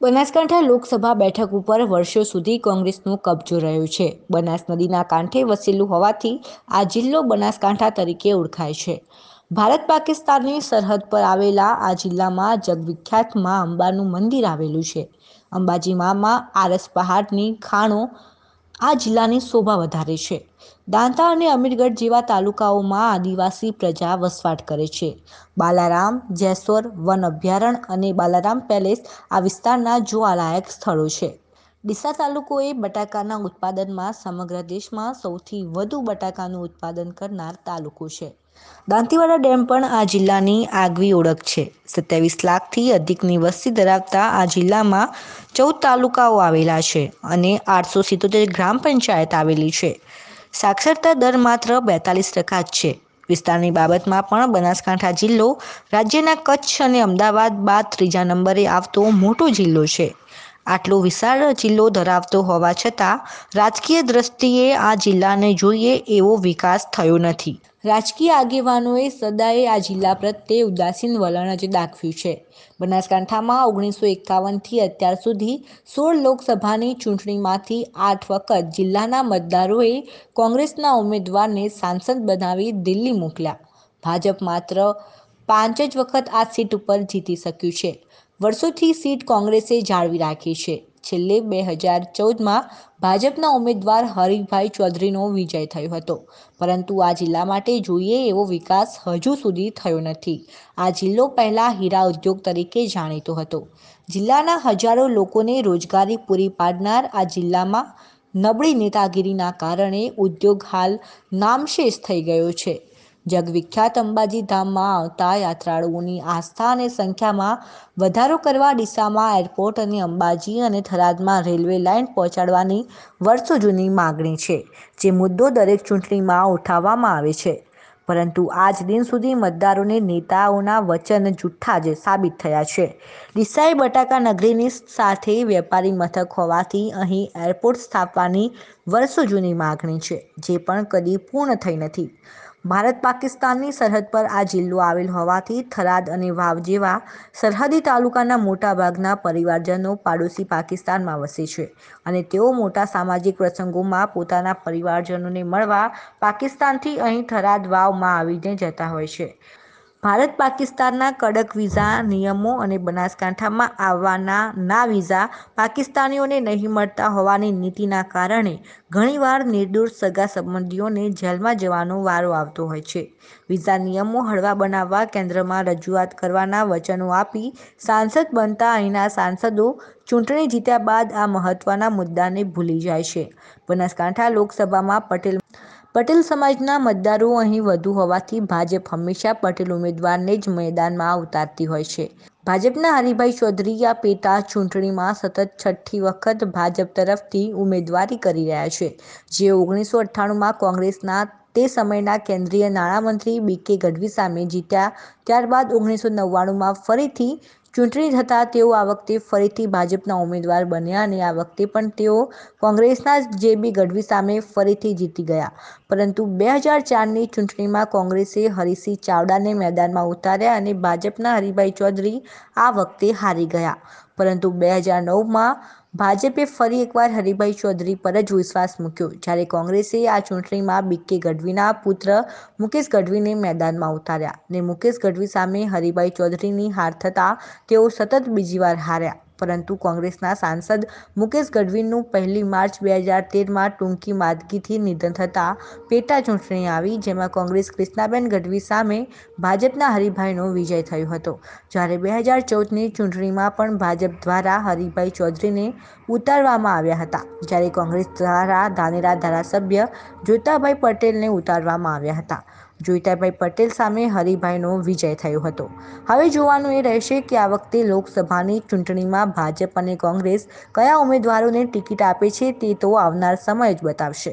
બનાસકાંઠા લોકસભા બેઠક ઉપર વર્ષો સુધી કોંગ્રેસનો કબજો રહ્યો છે. બનાસ નદીના કાંઠે વસેલું હોવાથી આ જિલ્લો બનાસકાંઠા તરીકે ઓળખાય છે. ભારત પાકિસ્તાનની સરહદ પર આવેલા આ જિલ્લામાં જગવિખ્યાત મા અંબાનું મંદિર આવેલું છે. અંબાજી મામાં આરસ પહાડની ખાણો આ જિલ્લાની શોભા વધારે છે. દાંતા અને અમીરગઢ જેવા તાલુકાઓમાં આદિવાસી પ્રજા વસવાટ કરે છે. બાલારામ, જેસોર, વન અભયારણ્ય અને બાલારામ પેલેસ આ વિસ્તારના જોવાલાયક સ્થળો છે. ડીસા તાલુકો એ બટાકાના ઉત્પાદનમાં સમગ્ર દેશમાં સૌથી વધુ બટાકાનું ઉત્પાદન કરનાર તાલુકો છે. દાંતીવાડા ડેમ પણ આ જિલ્લાની આગવી ઓળખ છે. સત્યાવીસ લાખથી અધિકની વસ્તી ધરાવતા આ જિલ્લામાં ચૌદ તાલુકાઓ આવેલા છે અને આઠસો સિત્તોતેર ગ્રામ પંચાયત આવેલી છે. સાક્ષરતા દર માત્ર બેતાલીસ ટકા જ છે. વિસ્તારની બાબતમાં પણ બનાસકાંઠા જિલ્લો રાજ્યના કચ્છ અને અમદાવાદ બાદ ત્રીજા નંબરે આવતો મોટો જિલ્લો છે. આટલો વિશાળ જિલ્લો ધરાવતો હોવા છતાં રાજકીય દ્રષ્ટિએ આ જિલ્લાને જોઈએ એવો વિકાસ થયો નથી. રાજકીય આગેવાનોએ સદાએ આ જિલ્લા પ્રત્યે ઉદાસીન વલણ જ દાખવ્યું છે. બનાસકાંઠામાં ઓગણીસો એકાવનથી અત્યાર સુધી સોળ લોકસભાની ચૂંટણીમાંથી આઠ વખત જિલ્લાના મતદારોએ કોંગ્રેસના ઉમેદવારને સાંસદ બનાવી દિલ્હી મોકલ્યા. ભાજપ માત્ર પાંચ જ વખત આ સીટ ઉપર જીતી શક્યું છે. વર્ષોથી સીટ કોંગ્રેસે જાળવી રાખી છે. છેલ્લે બે હજાર ચૌદમાં ભાજપના ઉમેદવાર હરીભાઈ ચૌધરીનો વિજય થયો હતો. પરંતુ આ જિલ્લા માટે જોઈએ એવો વિકાસ હજુ સુધી થયો નથી. આ જિલ્લો પહેલાં હીરા ઉદ્યોગ તરીકે જાણીતો હતો. જિલ્લાના હજારો લોકોને રોજગારી પૂરી પાડનાર આ જિલ્લામાં નબળી નેતાગીરીના કારણે ઉદ્યોગ હાલ નામશેષ થઈ ગયો છે. જગવિખ્યાત અંબાજી ધામમાં આવતા યાત્રાળુઓની આસ્થા અને સંખ્યામાં વધારો કરવા ડીસામાં એરપોર્ટ અને અંબાજી અને થરાદમાં રેલવે લાઇન પહોંચાડવાની વર્ષો જૂની માગણી છે, જે મુદ્દો દરેક ચૂંટણીમાં ઉઠાવવામાં આવે છે. પરંતુ આજ દિન સુધી મતદારોને નેતાઓના વચન જુઠ્ઠા જ સાબિત થયા છે. ડીસાઈ બટાકા નગરીની સાથે વેપારી મથક હોવાથી અહીં એરપોર્ટ સ્થાપવાની વર્ષો જૂની માગણી છે, જે પણ કદી પૂર્ણ થઈ નથી. ભારત પાકિસ્તાનની સરહદ પર આ જિલ્લો આવેલ હોવાથી થરાદ અને વાવ જેવા સરહદી તાલુકાના મોટાભાગના પરિવારજનો પાડોશી પાકિસ્તાનમાં વસે છે અને તેઓ મોટા સામાજિક પ્રસંગોમાં પોતાના પરિવારજનોને મળવા પાકિસ્તાનથી અહીં થરાદ વાવમાં આવીને જતા હોય છે. ભારત પાકિસ્તાનના કડક વિઝા, નિયમો અને બનાસકાંઠામાં આવવાના ના વિઝા પાકિસ્તાનીઓને નહીં મળતા હોવાની નીતિના કારણે ઘણીવાર નિર્દોષ સગા સંબંધીઓને જેલમાં જવાનો વારો આવતો હોય છે. વિઝા નિયમો હળવા બનાવવા કેન્દ્રમાં રજૂઆત કરવાના વચનો આપી સાંસદ બનતા અહીંના સાંસદો ચૂંટણી જીત્યા બાદ આ મહત્વના મુદ્દાને ભૂલી જાય છે. બનાસકાંઠા લોકસભામાં પટેલ પટેલ સમાજના મતદારો અહીં વધુ હોવાથી ભાજપ હંમેશા પટેલ ઉમેદવારને જ મેદાનમાં ઉતારતી હોય છે. ભાજપના હરિભાઈ ચૌધરી આ પેટા ચૂંટણીમાં સતત છઠ્ઠી વખત ભાજપ તરફથી ઉમેદવારી કરી રહ્યા છે. જે ઓગણીસો અઠ્ઠાણુંમાં કોંગ્રેસના તે સમયના કેન્દ્રીય નાણામંત્રી બી કે ગઢવી સામે જીત્યા. ત્યારબાદ ઓગણીસો નવ્વાણુંમાં ફરીથી ચૂંટણી થતાં તેઓ આ વખતે ફરીથી ભાજપના ઉમેદવાર બન્યા અને આ વખતે પણ તેઓ કોંગ્રેસના જે બી ગઢવી સામે ફરીથી જીતી ગયા. પરંતુ બે હજાર ચારની ચૂંટણીમાં કોંગ્રેસે હરીસિંહ ચાવડાને મેદાનમાં ઉતાર્યા અને ભાજપના હરિભાઈ ચૌધરી આ વખતે હારી ગયા. પરંતુ બે હજાર નવમાં ભાજપે ફરી એકવાર હરિભાઈ ચૌધરી પર જ વિશ્વાસ મૂક્યો, જ્યારે કોંગ્રેસે આ ચૂંટણીમાં બી કે ગઢવીના પુત્ર મુકેશ ગઢવીને મેદાનમાં ઉતાર્યા. અને મુકેશ ગઢવી સામે હરિભાઈ ચૌધરીની હાર થતાં તેઓ સતત બીજી વાર હાર્યા. પરંતુ કોંગ્રેસના સાંસદ મુકેશ ગઢવીનું પહેલી માર્ચ બે હજાર તેરમાં ટૂંકી માદગીથી નિધન થતાં પેટા ચૂંટણી આવી, જેમાં કોંગ્રેસ કૃષ્ણાબેન ગઢવી સામે ભાજપના હરિભાઈનો વિજય થયો હતો. જ્યારે બે હજાર ચૌદની ચૂંટણીમાં પણ ભાજપ દ્વારા હરિભાઈ ચૌધરીને ઉતારવામાં આવ્યા હતા, જ્યારે કોંગ્રેસ દ્વારા ધાનેરા ધારાસભ્ય જોતાભાઈ પટેલને ઉતારવામાં આવ્યા હતા. જોઈતાભાઈ પટેલ સામે હરિભાઈનો વિજય થયો હતો. હવે જોવાનું એ રહેશે કે આ વખતે લોકસભાની ચૂંટણીમાં ભાજપ અને કોંગ્રેસ કયા ઉમેદવારોને ટિકિટ આપે છે તે તો આવનાર સમય જ બતાવશે.